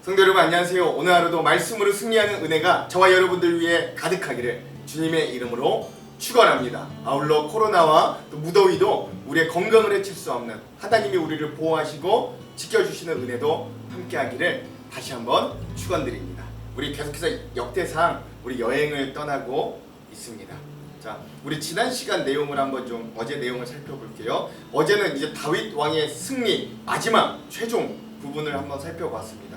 성도 여러분 안녕하세요. 오늘 하루도 말씀으로 승리하는 은혜가 저와 여러분들 위해 가득하기를 주님의 이름으로 축원합니다. 아울러 코로나와 또 무더위도 우리의 건강을 해칠 수 없는 하나님이 우리를 보호하시고 지켜주시는 은혜도 함께하기를 다시 한번 축원드립니다. 우리 계속해서 역대상 우리 여행을 떠나고 있습니다. 자, 우리 지난 시간 내용을 한번 좀 어제 내용을 살펴볼게요. 어제는 이제 다윗 왕의 승리 마지막 최종 부분을 한번 살펴봤습니다.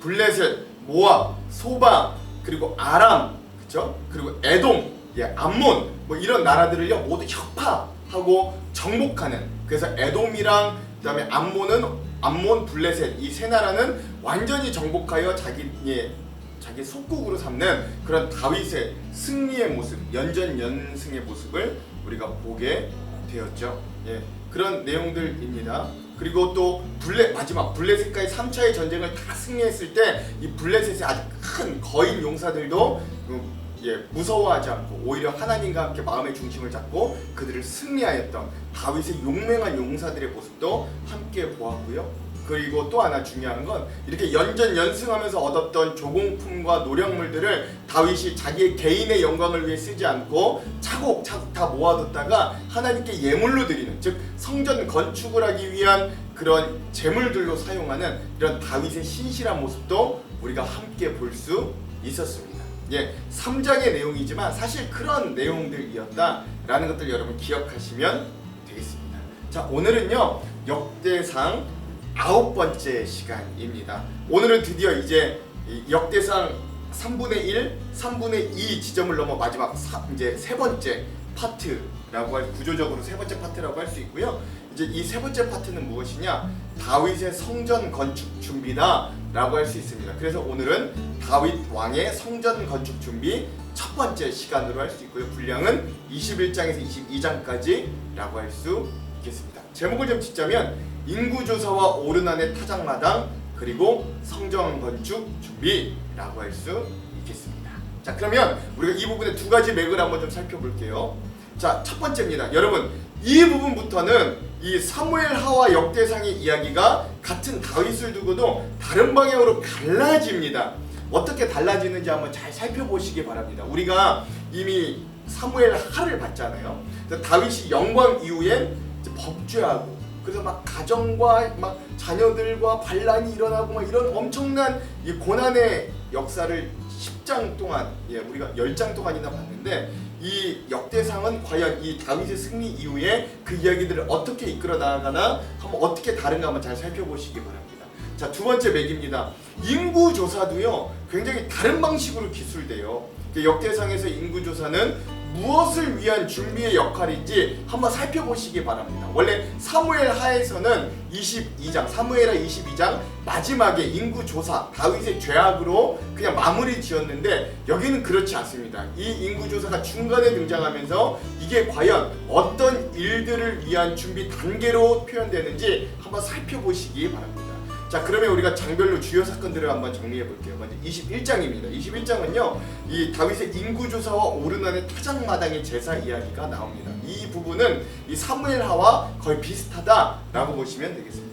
블레셋, 모압, 소바, 그리고 아람, 그렇죠? 그리고 에돔, 예, 암몬 뭐 이런 나라들을요 모두 협파하고 정복하는 그래서 에돔이랑 그다음에 암몬은 암몬, 블레셋 이 세 나라는 완전히 정복하여 자기 예, 자기 속국으로 삼는 그런 다윗의 승리의 모습, 연전연승의 모습을 우리가 보게 되었죠. 예, 그런 내용들입니다. 그리고 또 블레 마지막 블레셋과의 3차의 전쟁을 다 승리했을 때 이 블레셋의 아주 큰 거인 용사들도 음, 예, 무서워하지 않고 오히려 하나님과 함께 마음의 중심을 잡고 그들을 승리하였던 다윗의 용맹한 용사들의 모습도 함께 보았고요. 그리고 또 하나 중요한 건 이렇게 연전 연승하면서 얻었던 조공품과 노력물들을 다윗이 자기의 개인의 영광을 위해 쓰지 않고 차곡차곡 다 모아뒀다가 하나님께 예물로 드리는 즉 성전 건축을 하기 위한 그런 재물들로 사용하는 이런 다윗의 신실한 모습도 우리가 함께 볼 수 있었습니다. 예, 3장의 내용이지만 사실 그런 내용들이었다라는 것들 여러분 기억하시면 되겠습니다. 자, 오늘은요. 역대상 아홉 번째 시간입니다. 오늘은 드디어 이제 이 역대상 3분의 1, 3분의 2 지점을 넘어 마지막 사, 이제 세 번째 파트라고 할 구조적으로 세 번째 파트라고 할 수 있고요. 이제 이 세 번째 파트는 무엇이냐? 다윗의 성전 건축 준비다라고 할 수 있습니다. 그래서 오늘은 다윗 왕의 성전 건축 준비 첫 번째 시간으로 할 수 있고요. 분량은 21장에서 22장까지라고 할 수 있겠습니다. 제목을 좀 짓자면 인구조사와 오르난의 타작마당 그리고 성전 건축 준비라고 할 수 있겠습니다. 자 그러면 우리가 이 부분의 두 가지 맥을 한번 좀 살펴볼게요. 자 첫 번째입니다. 여러분 이 부분부터는 이 사무엘 하와 역대상의 이야기가 같은 다윗을 두고도 다른 방향으로 갈라집니다. 어떻게 달라지는지 한번 잘 살펴보시기 바랍니다. 우리가 이미 사무엘 하를 봤잖아요. 다윗이 영광 이후에 법죄하고 그래서 막 가정과 막 자녀들과 반란이 일어나고 막 이런 엄청난 이 고난의 역사를 10장 동안 예 우리가 10장 동안이나 봤는데 이 역대상은 과연 이 다윗의 승리 이후에 그 이야기들을 어떻게 이끌어 나가나 한번 어떻게 다른가 한번 잘 살펴보시기 바랍니다. 자 두 번째 맥입니다. 인구 조사도요 굉장히 다른 방식으로 기술돼요. 그 역대상에서 인구 조사는 무엇을 위한 준비의 역할인지 한번 살펴보시기 바랍니다. 원래 사무엘 하에서는 22장 사무엘하 22장 마지막에 인구 조사 다윗의 죄악으로 그냥 마무리 지었는데 여기는 그렇지 않습니다. 이 인구 조사가 중간에 등장하면서 이게 과연 어떤 일들을 위한 준비 단계로 표현되는지 한번 살펴보시기 바랍니다. 자 그러면 우리가 장별로 주요 사건들을 한번 정리해 볼게요. 먼저 21장입니다. 21장은요 이 다윗의 인구조사와 오르난의 타작마당의 제사 이야기가 나옵니다. 이 부분은 이 사무엘하와 거의 비슷하다라고 보시면 되겠습니다.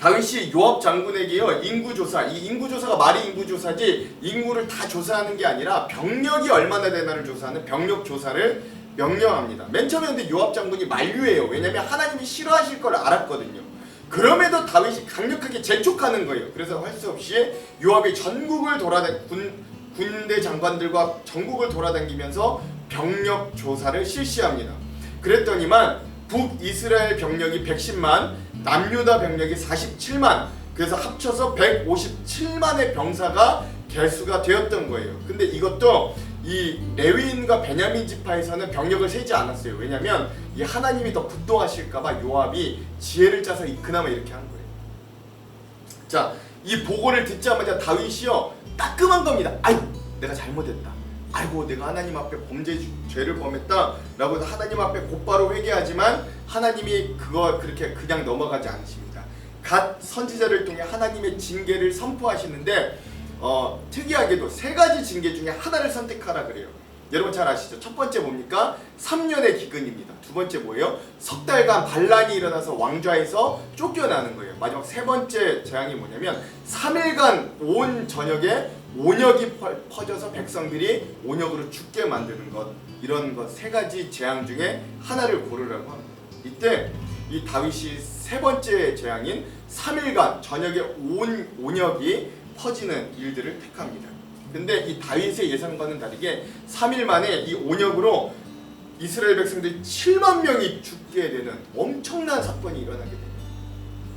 다윗이 요압 장군에게요 인구조사 이 인구조사가 말이 인구조사지 인구를 다 조사하는 게 아니라 병력이 얼마나 되나를 조사하는 병력 조사를 명령합니다. 맨 처음에 근데 요압 장군이 만류해요. 왜냐면 하나님이 싫어하실 걸 알았거든요. 그럼에도 다윗이 강력하게 재촉하는 거예요. 그래서 할 수 없이 요압이 전국을 돌아다 군 군대 장관들과 전국을 돌아다니면서 병력 조사를 실시합니다. 그랬더니만 북이스라엘 병력이 110만, 남유다 병력이 47만, 그래서 합쳐서 157만의 병사가 개수가 되었던 거예요. 근데 이것도 이 레위인과 베냐민 지파에서는 병력을 세지 않았어요. 왜냐하면 이 하나님이 더 분노하실까봐 요압이 지혜를 짜서 이- 그나마 이렇게 한 거예요. 자, 이 보고를 듣자마자 다윗이요 따끔한 겁니다. 아이, 내가 잘못했다. 아이고, 내가 하나님 앞에 범죄 죄를 범했다라고 해서 하나님 앞에 곧바로 회개하지만 하나님이 그거 그렇게 그냥 넘어가지 않으십니다. 갓 선지자를 통해 하나님의 징계를 선포하시는데 어, 특이하게도 세 가지 징계 중에 하나를 선택하라 그래요. 여러분 잘 아시죠? 첫 번째 뭡니까? 3년의 기근입니다. 두 번째 뭐예요? 석 달간 반란이 일어나서 왕좌에서 쫓겨나는 거예요. 마지막 세 번째 재앙이 뭐냐면 3일간 온 전역에 온역이 퍼- 퍼져서 백성들이 온역으로 죽게 만드는 것 이런 것 세 가지 재앙 중에 하나를 고르라고 합니다. 이때 이 다윗이 세 번째 재앙인 3일간 전역에 온 온역이 퍼지는 일들을 택합니다. 근데 이 다윗의 예상과는 다르게 3일 만에 이 온역으로 이스라엘 백성들 7만 명이 죽게 되는 엄청난 사건이 일어나게 됩니다.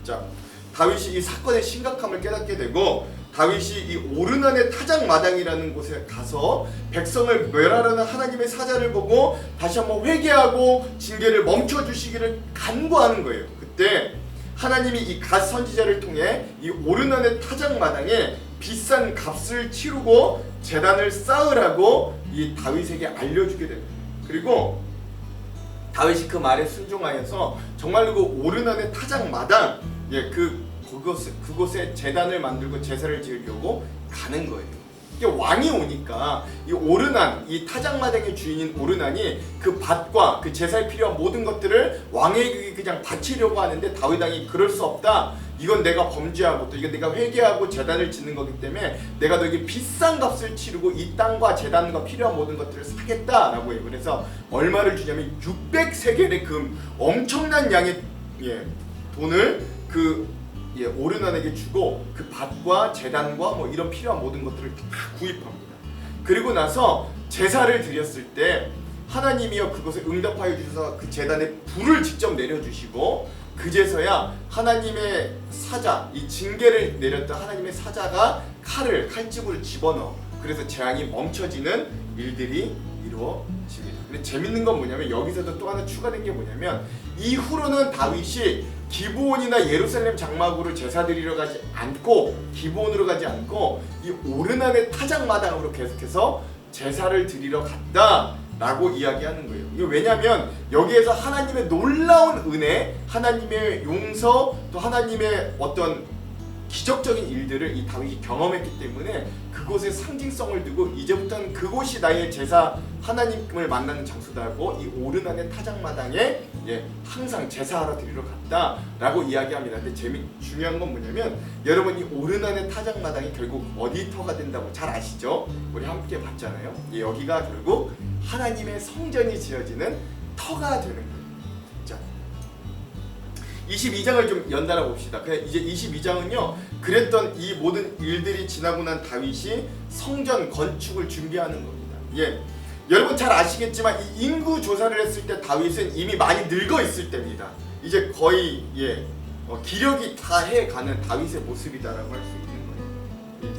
자, 다윗이 이 사건의 심각함을 깨닫게 되고 다윗이 이 오르난의 타작 마당이라는 곳에 가서 백성을 멸하려는 하나님의 사자를 보고 다시 한번 회개하고 징계를 멈춰 주시기를 간구하는 거예요. 그때 하나님이 이 갓 선지자를 통해 이 오르난의 타작 마당에 비싼 값을 치르고 재단을 쌓으라고 이 다윗에게 알려주게 됩니다. 그리고 다윗이 그 말에 순종하여서 정말로 그 오르난의 타작 마당 예그 그곳 그곳에 재단을 만들고 제사를 지으려고 가는 거예요. 이게 왕이 오니까 이 오르난 이 타작마당의 주인인 오르난이 그 밭과 그 제사에 필요한 모든 것들을 왕에게 그냥 바치려고 하는데 다윗 왕이 그럴 수 없다. 이건 내가 범죄하고 또 이건 내가 회개하고 재단을 짓는 거기 때문에 내가 너에게 비싼 값을 치르고 이 땅과 재단과 필요한 모든 것들을 사겠다라고 해요. 그래서 얼마를 주냐면 600세겔의 금 엄청난 양의 예, 돈을 그 예, 오르난에게 주고 그 밭과 재단과 뭐 이런 필요한 모든 것들을 다 구입합니다. 그리고 나서 제사를 드렸을 때 하나님이여 그것에 응답하여 주셔서 그 재단에 불을 직접 내려주시고 그제서야 하나님의 사자 이 징계를 내렸던 하나님의 사자가 칼을 칼집으로 집어넣어 그래서 재앙이 멈춰지는 일들이 이루어집니다. 근데 재밌는 건 뭐냐면 여기서도 또 하나 추가된 게 뭐냐면 이후로는 다윗이 기브온이나 예루살렘 장막으로 제사 드리러 가지 않고 기브온으로 가지 않고 이 오르난의 타작마당으로 계속해서 제사를 드리러 갔다 라고 이야기하는 거예요. 이게 왜냐하면 여기에서 하나님의 놀라운 은혜, 하나님의 용서, 또 하나님의 어떤 기적적인 일들을 이 다윗이 경험했기 때문에 그곳의 상징성을 두고 이제부터는 그곳이 나의 제사 하나님을 만나는 장소다고 이 오르난의 타작마당에 예, 항상 제사하러 드리러 갔다라고 이야기합니다. 근데 재미 중요한 건 뭐냐면 여러분 이 오르난의 타작마당이 결국 어디 터가 된다고 잘 아시죠? 우리 함께 봤잖아요. 예, 여기가 결국 하나님의 성전이 지어지는 터가 되는 거예요. 자, 22장을 좀 연달아 봅시다. 그냥 이제 22장은요. 그랬던 이 모든 일들이 지나고 난 다윗이 성전 건축을 준비하는 겁니다. 예. 여러분 잘 아시겠지만 이 인구 조사를 했을 때 다윗은 이미 많이 늙어 있을 때입니다. 이제 거의 예. 어, 기력이 다 해가는 다윗의 모습이다라고 할 수 있는 거예요.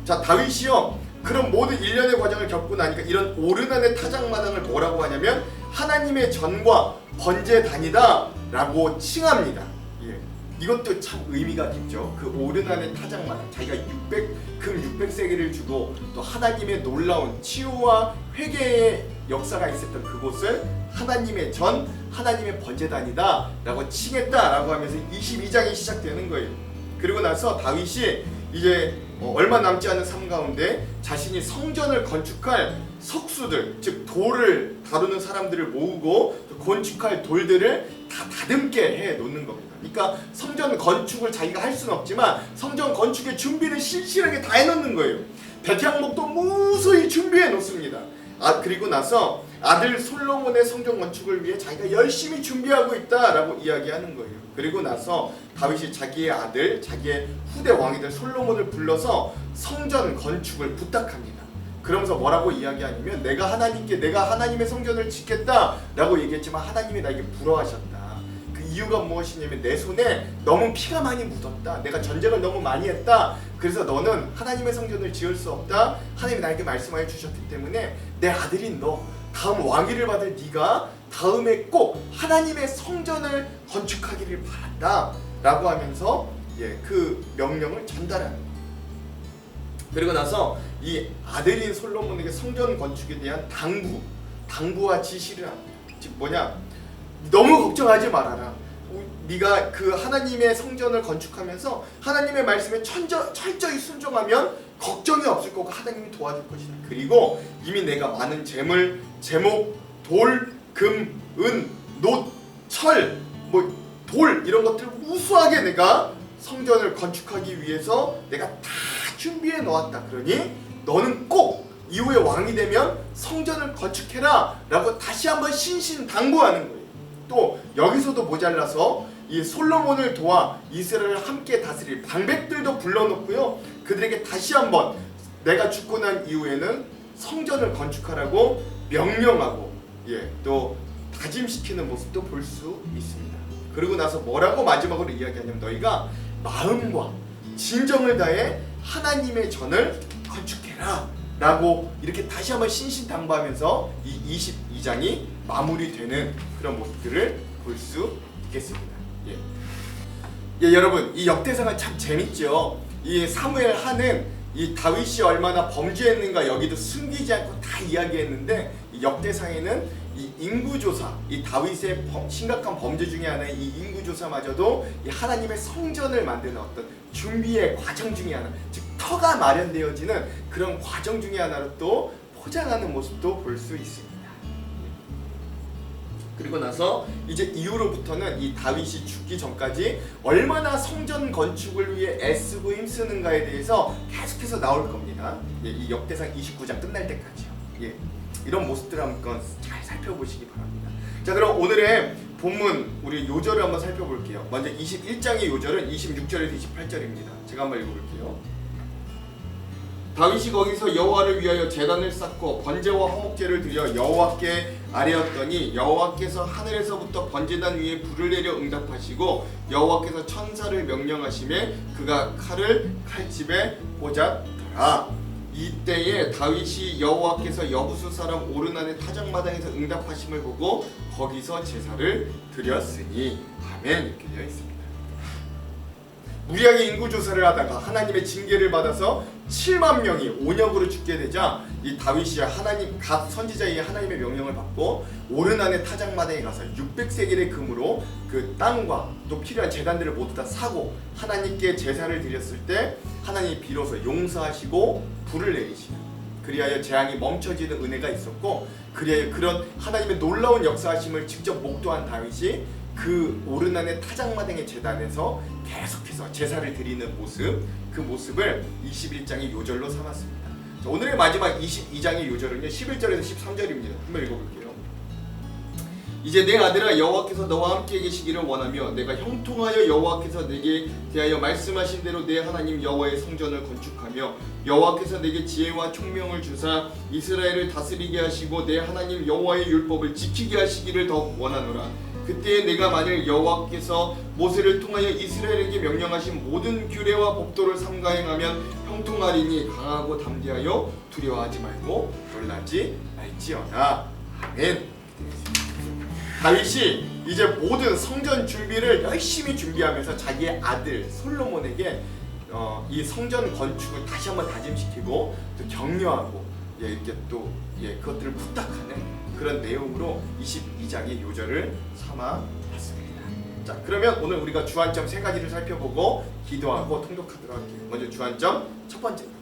예. 자, 다윗이요. 그런 모든 일련의 과정을 겪고 나니까 이런 오르난의 타작마당을 뭐라고 하냐면 하나님의 전과 번제 단이다 라고 칭합니다. 예. 이것도 참 의미가 깊죠. 그 오르난의 타작마당 자기가 600, 금 600세기를 주고 또 하나님의 놀라운 치유와 회개의 역사가 있었던 그곳을 하나님의 전, 하나님의 번제단이다 라고 칭했다라고 하면서 22장이 시작되는 거예요. 그리고 나서 다윗이 이제 어, 얼마 남지 않은 삶 가운데 자신이 성전을 건축할 석수들 즉 돌을 다루는 사람들을 모으고 또 건축할 돌들을 다 다듬게 해 놓는 겁니다. 그러니까 성전 건축을 자기가 할 수는 없지만 성전 건축의 준비를 실실하게 다 해놓는 거예요. 백향목도 무수히 준비해 놓습니다. 아 그리고 나서 아들 솔로몬의 성전 건축을 위해 자기가 열심히 준비하고 있다라고 이야기하는 거예요. 그리고 나서 다윗이 자기의 아들, 자기의 후대 왕이 될 솔로몬을 불러서 성전 건축을 부탁합니다. 그러면서 뭐라고 이야기하냐면 내가 하나님께 내가 하나님의 성전을 짓겠다라고 얘기했지만 하나님이 나에게 부러워하셨다. 그 이유가 무엇이냐면 내 손에 너무 피가 많이 묻었다. 내가 전쟁을 너무 많이 했다. 그래서 너는 하나님의 성전을 지을 수 없다. 하나님이 나에게 말씀하여 주셨기 때문에 내 아들인 너 다음 왕위를 받을 네가 다음에 꼭 하나님의 성전을 건축하기를 바란다라고 하면서 예, 그 명령을 전달하는 거예요. 그리고 나서 이 아들인 솔로몬에게 성전 건축에 대한 당부, 당부와 지시를 합니다. 즉 뭐냐? 너무 걱정하지 말아라. 네가 그 하나님의 성전을 건축하면서 하나님의 말씀에 천저, 철저히 순종하면 걱정이 없을 거고 하나님이 도와줄 것이다. 그리고 이미 내가 많은 재물, 제목, 돌, 금, 은, 노, 철, 뭐 돌 이런 것들 우수하게 내가 성전을 건축하기 위해서 내가 다 준비해 놓았다. 그러니 너는 꼭 이후에 왕이 되면 성전을 건축해라 라고 다시 한번 신신당부하는 거예요. 또 여기서도 모자라서 이 솔로몬을 도와 이스라엘을 함께 다스릴 방백들도 불러놓고요. 그들에게 다시 한번 내가 죽고 난 이후에는 성전을 건축하라고 명령하고 예, 또 다짐시키는 모습도 볼 수 있습니다. 그리고 나서 뭐라고 마지막으로 이야기하냐면 너희가 마음과 진정을 다해 하나님의 전을 건축해라 라고 이렇게 다시 한번 신신당부하면서 이 22장이 마무리되는 그런 모습들을 볼 수 있겠습니다. 예. 예, 여러분 이 역대상은 참 재밌죠. 이 사무엘 하는 이 다윗이 얼마나 범죄했는가 여기도 숨기지 않고 다 이야기했는데 이 역대상에는 이 인구조사, 이 다윗의 범- 심각한 범죄 중에 하나인 이 인구조사마저도 이 하나님의 성전을 만드는 어떤 준비의 과정 중에 하나, 즉 터가 마련되어지는 그런 과정 중에 하나로 또 포장하는 모습도 볼 수 있습니다. 그리고 나서 이제 이후로부터는 이 다윗이 죽기 전까지 얼마나 성전 건축을 위해 애쓰고 힘쓰는가에 대해서 계속해서 나올 겁니다. 예, 이 역대상 29장 끝날 때까지요. 예, 이런 모습들을 한번 잘 살펴보시기 바랍니다. 자, 그럼 오늘의 본문 우리 요절을 한번 살펴볼게요. 먼저 21장의 요절은 26절에서 28절입니다. 제가 한번 읽어볼게요. 다윗이 거기서 여호와를 위하여 제단을 쌓고 번제와 화목제를 드려 여호와께 아뢰었더니 여호와께서 하늘에서부터 번제단 위에 불을 내려 응답하시고 여호와께서 천사를 명령하심에 그가 칼을 칼집에 꽂았더라. 이때에 다윗이 여호와께서 여부수 사람 오르난의 타작마당에서 응답하심을 보고 거기서 제사를 드렸으니 아멘 이렇게 되어 있습니다. 무리하게 인구 조사를 하다가 하나님의 징계를 받아서 7만 명이 온역으로 죽게 되자 이 다윗이 하나님 갓 선지자의 하나님의 명령을 받고 오르난의 타작마당에 가서 600세겔의 금으로 그 땅과 또 필요한 재단들을 모두 다 사고 하나님께 제사를 드렸을 때 하나님이 비로소 용서하시고 불을 내리시는 그리하여 재앙이 멈춰지는 은혜가 있었고 그리하여 그런 하나님의 놀라운 역사하심을 직접 목도한 다윗이 그 오르난의 타작마당의 재단에서 계속해서 제사를 드리는 모습 그 모습을 21장의 요절로 삼았습니다. 자, 오늘의 마지막 22장의 요절은요 11절에서 13절입니다. 한번 읽어볼게요. 이제 내 아들아 여호와께서 너와 함께 계시기를 원하며 내가 형통하여 여호와께서 내게 대하여 말씀하신 대로 내 하나님 여호와의 성전을 건축하며 여호와께서 내게 지혜와 총명을 주사 이스라엘을 다스리게 하시고 내 하나님 여호와의 율법을 지키게 하시기를 더 원하노라 그때 내가 만일 여호와께서 모세를 통하여 이스라엘에게 명령하신 모든 규례와 법도를 삼가 행하면 형통하리니 강하고 담대하여 두려워하지 말고 놀라지 말지어다 아멘. 다윗이 이제 모든 성전 준비를 열심히 준비하면서 자기의 아들 솔로몬에게 어, 이 성전 건축을 다시 한번 다짐시키고 또 격려하고 예, 이렇게 또 예, 그것들을 부탁하는 그런 내용으로 22장의 요절을 삼아봤습니다. 자, 그러면 오늘 우리가 주안점 세 가지를 살펴보고 기도하고 통독하도록 할게요. 먼저 주안점 첫 번째입니다.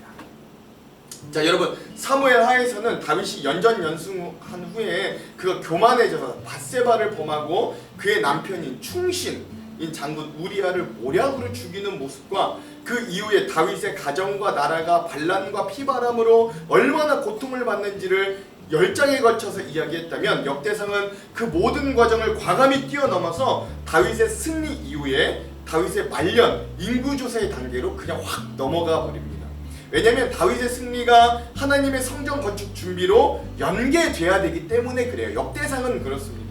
자 여러분 사무엘 하에서는 다윗이 연전 연승한 후에 그가 교만해져서 바세바를 범하고 그의 남편인 충신 인 장군 우리아를 모략으로 죽이는 모습과 그 이후에 다윗의 가정과 나라가 반란과 피바람으로 얼마나 고통을 받는지를 열 장에 걸쳐서 이야기했다면 역대상은 그 모든 과정을 과감히 뛰어넘어서 다윗의 승리 이후에 다윗의 말년 인구조사의 단계로 그냥 확 넘어가 버립니다. 왜냐하면 다윗의 승리가 하나님의 성전 건축 준비로 연계돼야 되기 때문에 그래요. 역대상은 그렇습니다.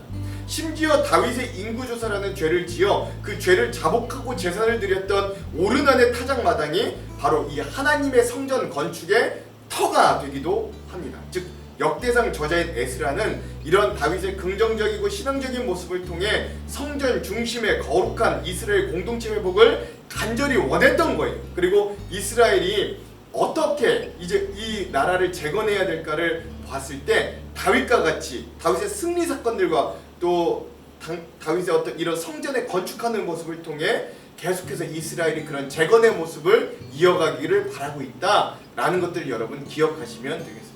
심지어 다윗의 인구조사라는 죄를 지어 그 죄를 자복하고 제사를 드렸던 오르난의 타작마당이 바로 이 하나님의 성전 건축의 터가 되기도 합니다. 즉 역대상 저자인 에스라는 이런 다윗의 긍정적이고 신앙적인 모습을 통해 성전 중심의 거룩한 이스라엘 공동체 회복을 간절히 원했던 거예요. 그리고 이스라엘이 어떻게 이제 이 나라를 재건해야 될까를 봤을 때 다윗과 같이 다윗의 승리 사건들과 또 당- 다윗의 어떤 이런 성전의 건축하는 모습을 통해 계속해서 이스라엘이 그런 재건의 모습을 이어가기를 바라고 있다라는 것들 여러분 기억하시면 되겠습니다.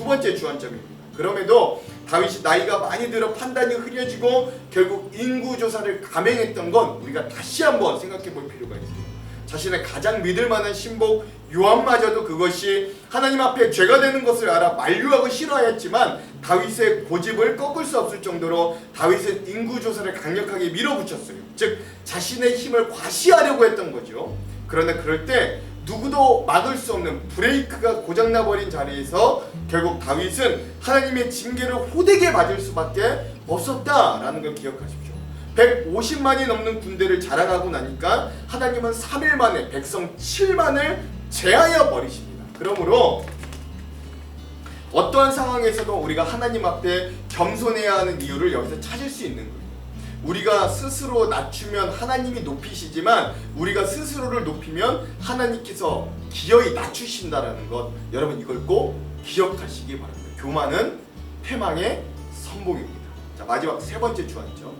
자, 두 번째 주안점입니다. 그럼에도 다윗이 나이가 많이 들어 판단이 흐려지고 결국 인구 조사를 감행했던 건 우리가 다시 한번 생각해 볼 필요가 있습니다. 자신의 가장 믿을 만한 신복 요한마저도 그것이 하나님 앞에 죄가 되는 것을 알아 만류하고 싫어했지만 다윗의 고집을 꺾을 수 없을 정도로 다윗은 인구 조사를 강력하게 밀어붙였어요. 즉 자신의 힘을 과시하려고 했던 거죠. 그러나 그럴 때 누구도 막을 수 없는 브레이크가 고장나 버린 자리에서 결국 다윗은 하나님의 징계를 호되게 맞을 수밖에 없었다라는 걸 기억하십시오. 150만이 넘는 군대를 자랑하고 나니까 하나님은 3일 만에 백성 7만을 제하여 버리십니다. 그러므로 어떠한 상황에서도 우리가 하나님 앞에 겸손해야 하는 이유를 여기서 찾을 수 있는 거예요. 우리가 스스로 낮추면 하나님이 높이시지만 우리가 스스로를 높이면 하나님께서 기어이 낮추신다라는 것 여러분 이걸 꼭 기억하시기 바랍니다. 교만은 패망의 선봉입니다. 자 마지막 세 번째 주안점.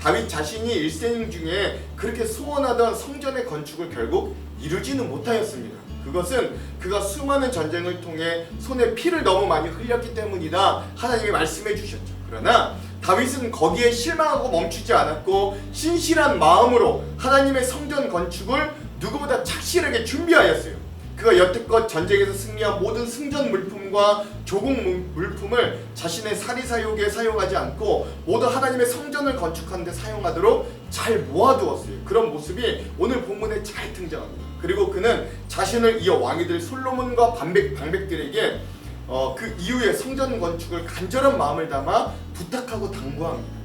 다윗 자신이 일생 중에 그렇게 소원하던 성전의 건축을 결국 이루지는 못하였습니다. 그것은 그가 수많은 전쟁을 통해 손에 피를 너무 많이 흘렸기 때문이다. 하나님이 말씀해 주셨죠. 그러나 다윗은 거기에 실망하고 멈추지 않았고 신실한 마음으로 하나님의 성전 건축을 누구보다 착실하게 준비하였어요. 그가 여태껏 전쟁에서 승리한 모든 승전 물품과 조국 물- 물품을 자신의 사리 사욕에 사용하지 않고 모두 하나님의 성전을 건축하는 데 사용하도록 잘 모아두었어요. 그런 모습이 오늘 본문에 잘 등장합니다. 그리고 그는 자신을 이어 왕이 될 솔로몬과 방백, 방백들에게 어, 그 이후에 성전 건축을 간절한 마음을 담아 부탁하고 당부합니다.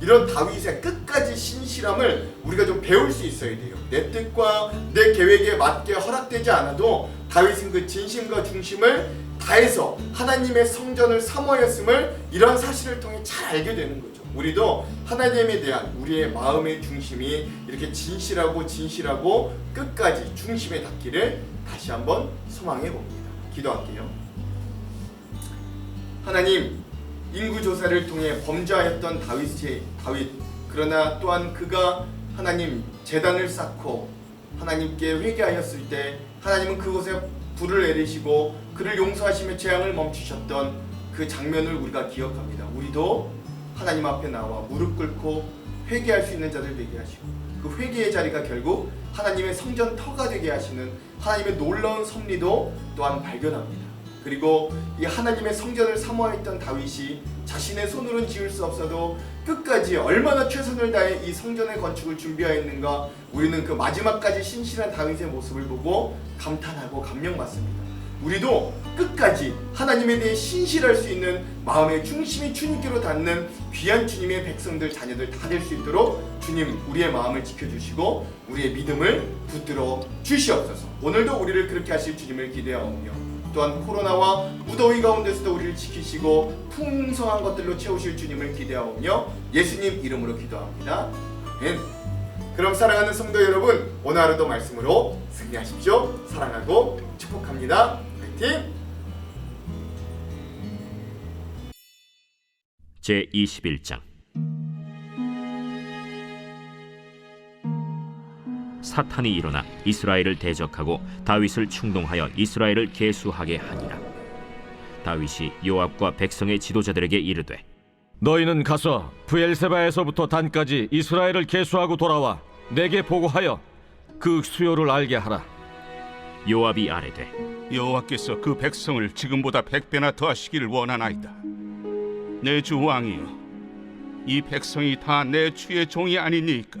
이런 다윗의 끝까지 신실함을 우리가 좀 배울 수 있어야 돼요. 내 뜻과 내 계획에 맞게 허락되지 않아도 다윗은 그 진심과 중심을 다해서 하나님의 성전을 사모하였음을 이런 사실을 통해 잘 알게 되는 거죠. 우리도 하나님에 대한 우리의 마음의 중심이 이렇게 진실하고 진실하고 끝까지 중심에 닿기를 다시 한번 소망해 봅니다. 기도할게요. 하나님 인구 조사를 통해 범죄하였던 다윗의 다윗 그러나 또한 그가 하나님 재단을 쌓고 하나님께 회개하였을 때 하나님은 그곳에 불을 내리시고 그를 용서하시며 재앙을 멈추셨던 그 장면을 우리가 기억합니다. 우리도 하나님 앞에 나와 무릎 꿇고 회개할 수 있는 자들 되게 하시고 그 회개의 자리가 결국 하나님의 성전 터가 되게 하시는 하나님의 놀라운 섭리도 또한 발견합니다. 그리고 이 하나님의 성전을 사모했던 다윗이 자신의 손으로는 지을 수 없어도 끝까지 얼마나 최선을 다해 이 성전의 건축을 준비하였는가 우리는 그 마지막까지 신실한 다윗의 모습을 보고 감탄하고 감명받습니다. 우리도 끝까지 하나님에 대해 신실할 수 있는 마음의 중심이 주님께로 닿는 귀한 주님의 백성들 자녀들 다 될 수 있도록 주님 우리의 마음을 지켜주시고 우리의 믿음을 붙들어 주시옵소서. 오늘도 우리를 그렇게 하실 주님을 기대하오며 또한 코로나와 무더위 가운데서도 우리를 지키시고 풍성한 것들로 채우실 주님을 기대하오며 예수님 이름으로 기도합니다. 아멘. 그럼 사랑하는 성도 여러분 오늘 하루도 말씀으로 승리하십시오. 사랑하고 축복합니다. 화이팅! 제 21장 사탄이 일어나 이스라엘을 대적하고 다윗을 충동하여 이스라엘을 계수하게 하니라 다윗이 요압과 백성의 지도자들에게 이르되 너희는 가서 부엘세바에서부터 단까지 이스라엘을 계수하고 돌아와 내게 보고하여 그 수요를 알게 하라. 요압이 아뢰되 여호와께서 그 백성을 지금보다 백 배나 더하시기를 원하나이다. 내 주 왕이여, 이 백성이 다 내 주의 종이 아니니까.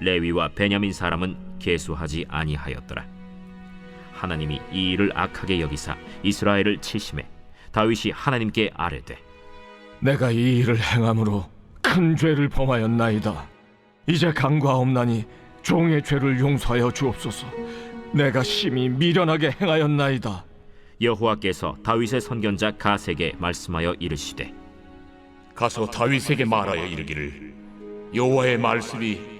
레위와 베냐민 사람은 계수하지 아니하였더라 하나님이 이 일을 악하게 여기사 이스라엘을 치심해 다윗이 하나님께 아뢰되 내가 이 일을 행함으로 큰 죄를 범하였나이다. 이제 강과없나니 종의 죄를 용서하여 주옵소서. 내가 심히 미련하게 행하였나이다. 여호와께서 다윗의 선견자 가세게 말씀하여 이르시되 가서 다윗에게 말하여 이르기를 여호와의 말씀이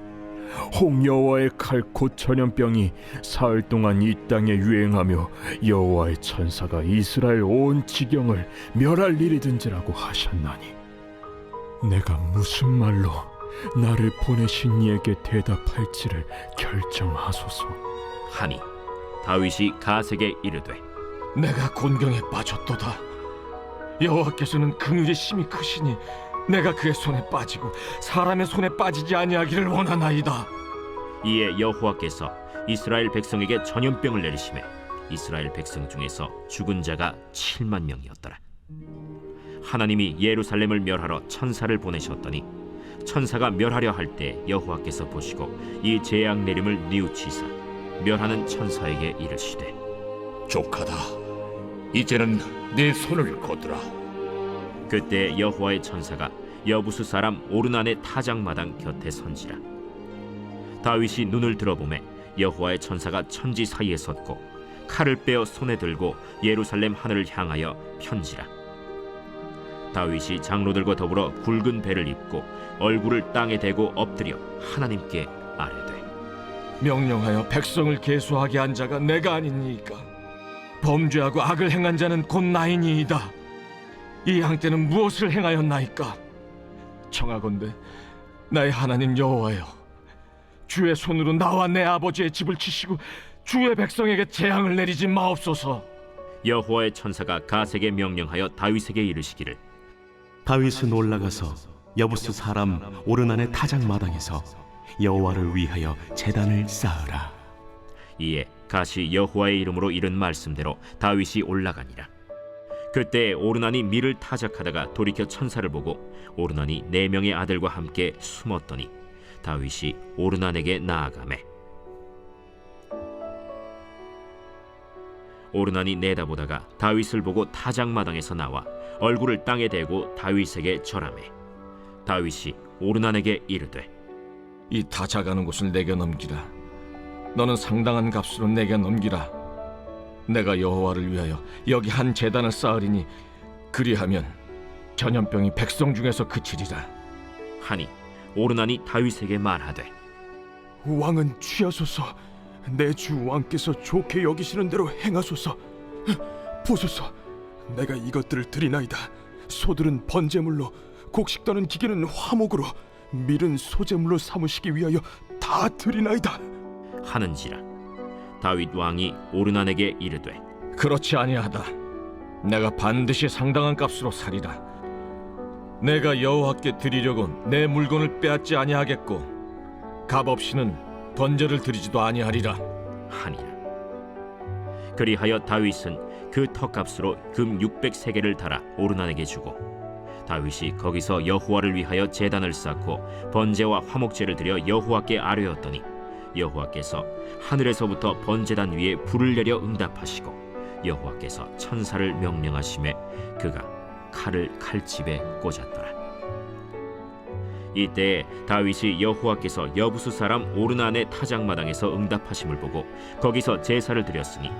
혹 여호와의 칼곧 전염병이 사흘 동안 이 땅에 유행하며 여호와의 천사가 이스라엘 온 지경을 멸할 일이든지라고 하셨나니 내가 무슨 말로 나를 보내신 이에게 대답할지를 결정하소서. 하니 다윗이 가세게 이르되 내가 곤경에 빠졌도다. 여호와께서는 긍휼이 심히 크시니 내가 그의 손에 빠지고 사람의 손에 빠지지 아니하기를 원하나이다. 이에 여호와께서 이스라엘 백성에게 전염병을 내리심에 이스라엘 백성 중에서 죽은 자가 7만 명이었더라. 하나님이 예루살렘을 멸하러 천사를 보내셨더니 천사가 멸하려 할 때 여호와께서 보시고 이 재앙 내림을 뉘우치사 멸하는 천사에게 이르시되 족하다 이제는 네 손을 거두라 그때 여호와의 천사가 여부수 사람 오르난의 타작마당 곁에 선지라. 다윗이 눈을 들어보매 여호와의 천사가 천지 사이에 섰고 칼을 빼어 손에 들고 예루살렘 하늘을 향하여 편지라. 다윗이 장로들과 더불어 굵은 배를 입고 얼굴을 땅에 대고 엎드려 하나님께 아뢰되 명령하여 백성을 계수하게 한 자가 내가 아니니까. 범죄하고 악을 행한 자는 곧 나이니이다. 이 양떼는 무엇을 행하였나이까? 청하건대 나의 하나님 여호와여, 주의 손으로 나와 내 아버지의 집을 치시고 주의 백성에게 재앙을 내리지 마옵소서. 여호와의 천사가 가세게 명령하여 다윗에게 이르시기를 다윗은 올라가서 여부스 사람 오르난의 타작 마당에서 여호와를 위하여 제단을 쌓으라. 이에 가시 여호와의 이름으로 이른 말씀대로 다윗이 올라가니라. 그때 오르난이 밀을 타작하다가 돌이켜 천사를 보고 오르난이 네 명의 아들과 함께 숨었더니 다윗이 오르난에게 나아가매 오르난이 내다보다가 다윗을 보고 타작마당에서 나와 얼굴을 땅에 대고 다윗에게 절하매 다윗이 오르난에게 이르되 이 타작하는 곳을 내게 넘기라. 너는 상당한 값으로 내게 넘기라. 내가 여호와를 위하여 여기 한 제단을 쌓으리니 그리하면 전염병이 백성 중에서 그치리라. 하니 오르난이 다윗에게 말하되 왕은 취하소서. 내 주 왕께서 좋게 여기시는 대로 행하소서. 보소서. 내가 이것들을 드리나이다. 소들은 번제물로 곡식 떠는 기계는 화목으로 밀은 소제물로 삼으시기 위하여 다 드리나이다. 하는지라 다윗 왕이 오르난에게 이르되 그렇지 아니하다. 내가 반드시 상당한 값으로 사리라. 내가 여호와께 드리려고 내 물건을 빼앗지 아니하겠고 값 없이는 번제를 드리지도 아니하리라. 하니라 그리하여 다윗은 그 턱값으로 금 600세겔을 달아 오르난에게 주고 다윗이 거기서 여호와를 위하여 제단을 쌓고 번제와 화목제를 드려 여호와께 아뢰었더니 여호와께서 하늘에서부터 번제단 위에 불을 내려 응답하시고 여호와께서 천사를 명령하심에 그가 칼을 칼집에 꽂았더라. 이때 다윗이 여호와께서 여부수 사람 오르난의 타작마당에서 응답하심을 보고 거기서 제사를 드렸으니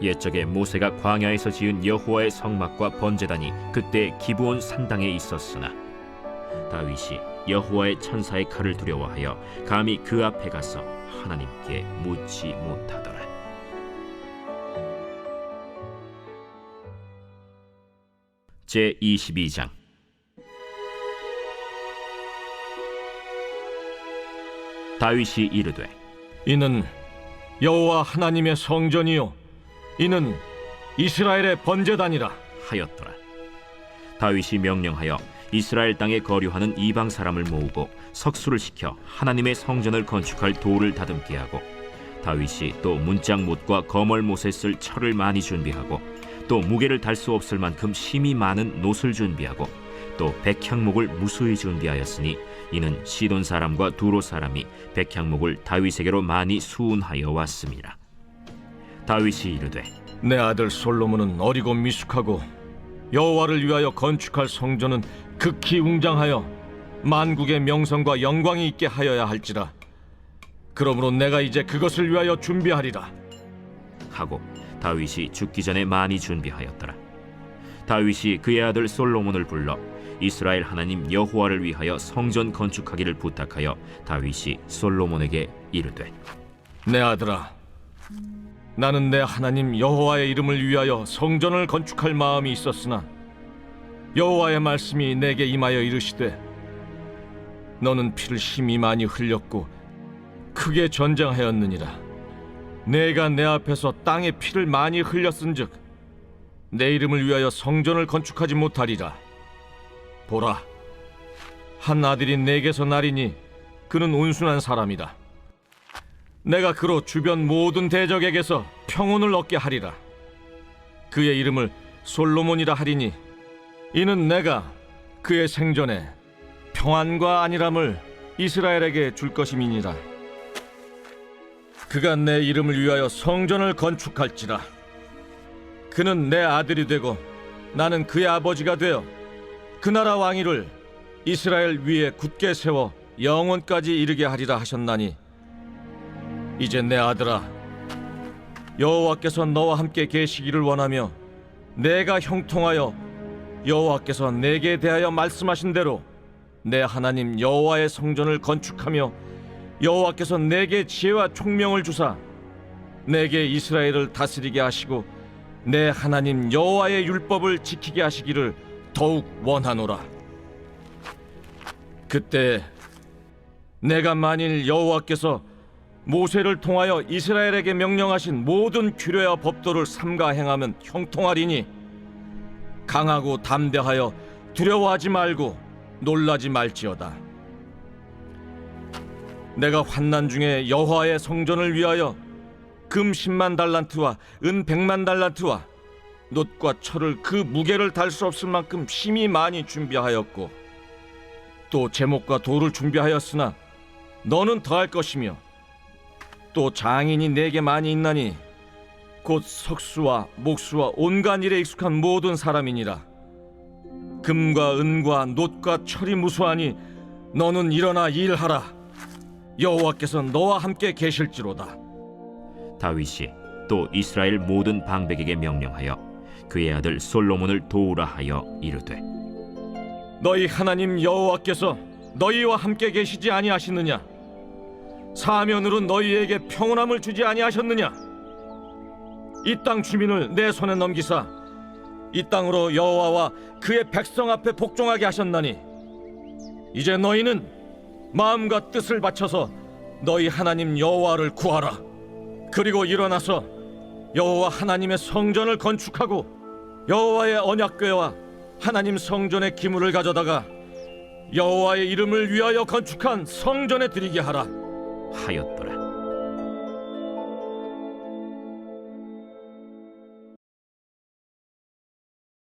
옛적에 모세가 광야에서 지은 여호와의 성막과 번제단이 그때 기브온 산당에 있었으나 다윗이 여호와의 천사의 칼을 두려워하여 감히 그 앞에 가서 하나님께 묻지 못하더라. 제 22장 다윗이 이르되 이는 여호와 하나님의 성전이요 이는 이스라엘의 번제단이라. 하였더라. 다윗이 명령하여 이스라엘 땅에 거류하는 이방 사람을 모으고 석수를 시켜 하나님의 성전을 건축할 돌을 다듬게 하고 다윗이 또 문짝못과 거멀못에 쓸 철을 많이 준비하고 또 무게를 달 수 없을 만큼 힘이 많은 놋을 준비하고 또 백향목을 무수히 준비하였으니 이는 시돈 사람과 두로 사람이 백향목을 다윗에게로 많이 수운하여 왔습니다. 다윗이 이르되 내 아들 솔로몬은 어리고 미숙하고 여호와를 위하여 건축할 성전은 극히 웅장하여 만국의 명성과 영광이 있게 하여야 할지라 그러므로 내가 이제 그것을 위하여 준비하리라 하고 다윗이 죽기 전에 많이 준비하였더라. 다윗이 그의 아들 솔로몬을 불러 이스라엘 하나님 여호와를 위하여 성전 건축하기를 부탁하여 다윗이 솔로몬에게 이르되 내 아들아 나는 내 하나님 여호와의 이름을 위하여 성전을 건축할 마음이 있었으나 여호와의 말씀이 내게 임하여 이르시되 너는 피를 심히 많이 흘렸고 크게 전쟁하였느니라. 내가 내 앞에서 땅에 피를 많이 흘렸은즉 내 이름을 위하여 성전을 건축하지 못하리라. 보라 한 아들이 내게서 나리니 그는 온순한 사람이다. 내가 그로 주변 모든 대적에게서 평온을 얻게 하리라. 그의 이름을 솔로몬이라 하리니 이는 내가 그의 생전에 평안과 안일함을 이스라엘에게 줄 것임이니라. 그가 내 이름을 위하여 성전을 건축할지라. 그는 내 아들이 되고 나는 그의 아버지가 되어 그 나라 왕위를 이스라엘 위에 굳게 세워 영원까지 이르게 하리라 하셨나니 이제 내 아들아 여호와께서 너와 함께 계시기를 원하며 내가 형통하여 여호와께서 내게 대하여 말씀하신 대로 내 하나님 여호와의 성전을 건축하며 여호와께서 내게 지혜와 총명을 주사 내게 이스라엘을 다스리게 하시고 내 하나님 여호와의 율법을 지키게 하시기를 더욱 원하노라. 그때 내가 만일 여호와께서 모세를 통하여 이스라엘에게 명령하신 모든 규례와 법도를 삼가 행하면 형통하리니 강하고 담대하여 두려워하지 말고 놀라지 말지어다. 내가 환난 중에 여호와의 성전을 위하여 금 10만 달란트와 은 100만 달란트와 놋과 철을 그 무게를 달 수 없을 만큼 심히 많이 준비하였고 또 제목과 돌을 준비하였으나 너는 더할 것이며 또 장인이 내게 많이 있나니 곧 석수와 목수와 온갖 일에 익숙한 모든 사람이니라. 금과 은과 놋과 철이 무수하니 너는 일어나 일하라. 여호와께서 너와 함께 계실지로다. 다윗이 또 이스라엘 모든 방백에게 명령하여 그의 아들 솔로몬을 도우라 하여 이르되 너희 하나님 여호와께서 너희와 함께 계시지 아니하시느냐? 사면으로 너희에게 평온함을 주지 아니하셨느냐 이 땅 주민을 내 손에 넘기사 이 땅으로 여호와와 그의 백성 앞에 복종하게 하셨나니 이제 너희는 마음과 뜻을 바쳐서 너희 하나님 여호와를 구하라 그리고 일어나서 여호와 하나님의 성전을 건축하고 여호와의 언약궤와 하나님 성전의 기물을 가져다가 여호와의 이름을 위하여 건축한 성전에 드리게 하라 하였더라.